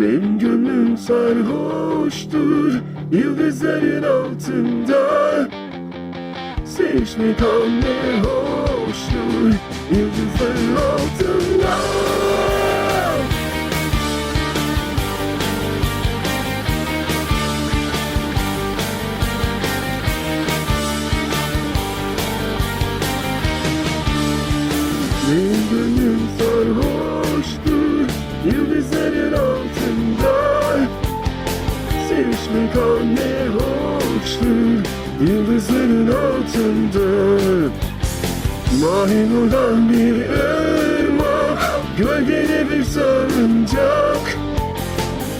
Benim gönlüm sarhoştur Yıldızların altında. Sevişmek ne hoştur Yıldızların altında Sevişmek ne hoştur Yıldızların altında. Mahinodan bir ırmak Gölgede bir salıncak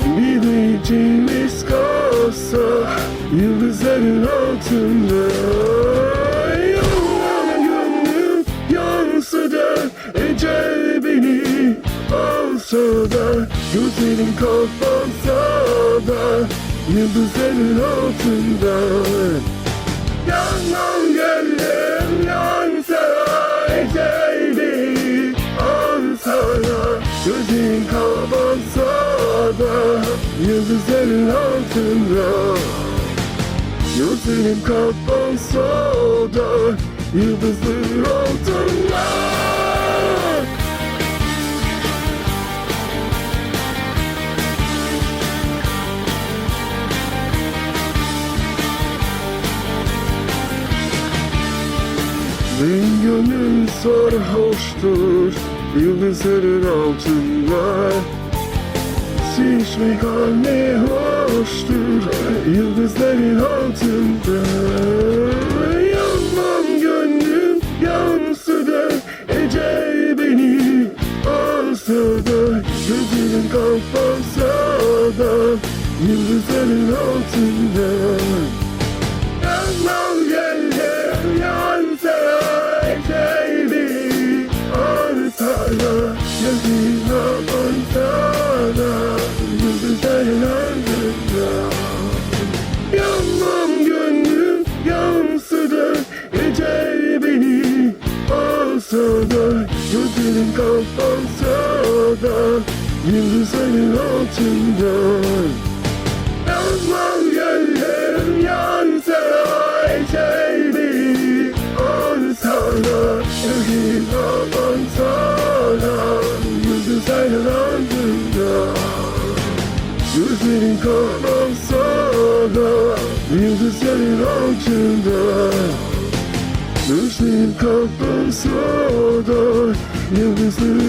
Bir de içimiz kalsa Yıldızların altında. Yanan gönlüm yansa da Ecel beni alsa da Gözlerim kapansa da Yıldızların altında Yanan gönlüm yansa Ecel beni alsa da Gözlerim kapansa da Yıldızların altında. Gözlerim kapansa da Yıldızların altında Benim gönlüm sarhoştur Yıldızların altında. Şişmek ne hoştur Yıldızların altında? Yanmam gönlüm yansa da Ecel beni alsa da Gözlerim kapansa da Yıldızların altında. Yanmam alsa da Gözlerim kapansa da Yıldızların altında. Yanmam gönlüm yansa Ecel beni Gözlerim kapansa da Yıldızların altında. Gözlerin kapansa da Yıldızların altında Gözlerin kapansa da Yıldızların